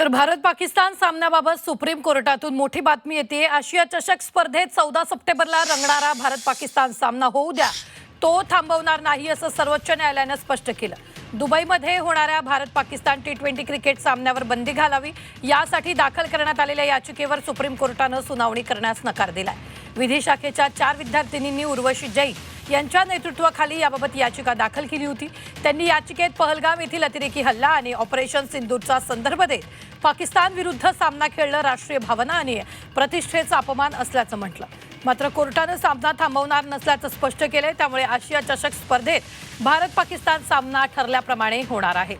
तर भारत पाकिस्तान सामन्याबाबत सुप्रीम कोर्टातून मोठी बातमी येते. आशिया चषक स्पर्धेत चौदा सप्टेंबरला रंगणारा भारत पाकिस्तान सामना होऊ द्या. तो थांबवणार नाही असं सर्वोच्च न्यायालयानं स्पष्ट केलं. दुबईमध्ये होणाऱ्या Bharat Pakistan T twenty cricket सामन्यावर बंदी घालावी. यासाठी दाखल करण्यात आलेल्या याचिकेवर सुप्रीम कोर्टानं सुनावणी करण्यास नकार दिलाय. विधी शाखेच्या चार विद्यार्थिनींनी उर्वशी जैन यांच्या नेतृत्वाखाली याबाबत याचिका दाखल केली होती. त्यांनी याचिकेत पहलगाम येथील अतिरेकी हल्ला आणि ऑपरेशन सिंदूरचा संदर्भ देत पाकिस्तान विरुद्ध सामना खेळणं राष्ट्रीय भावना आणि प्रतिष्ठेचा अपमान असल्याचं म्हटलं. मात्र कोर्टानं सामना थांबवणार नसल्याचं स्पष्ट केलंय त्यामुळे आशिया चषक स्पर्धेत भारत पाकिस्तान सामना ठरल्याप्रमाणे होणार आहे.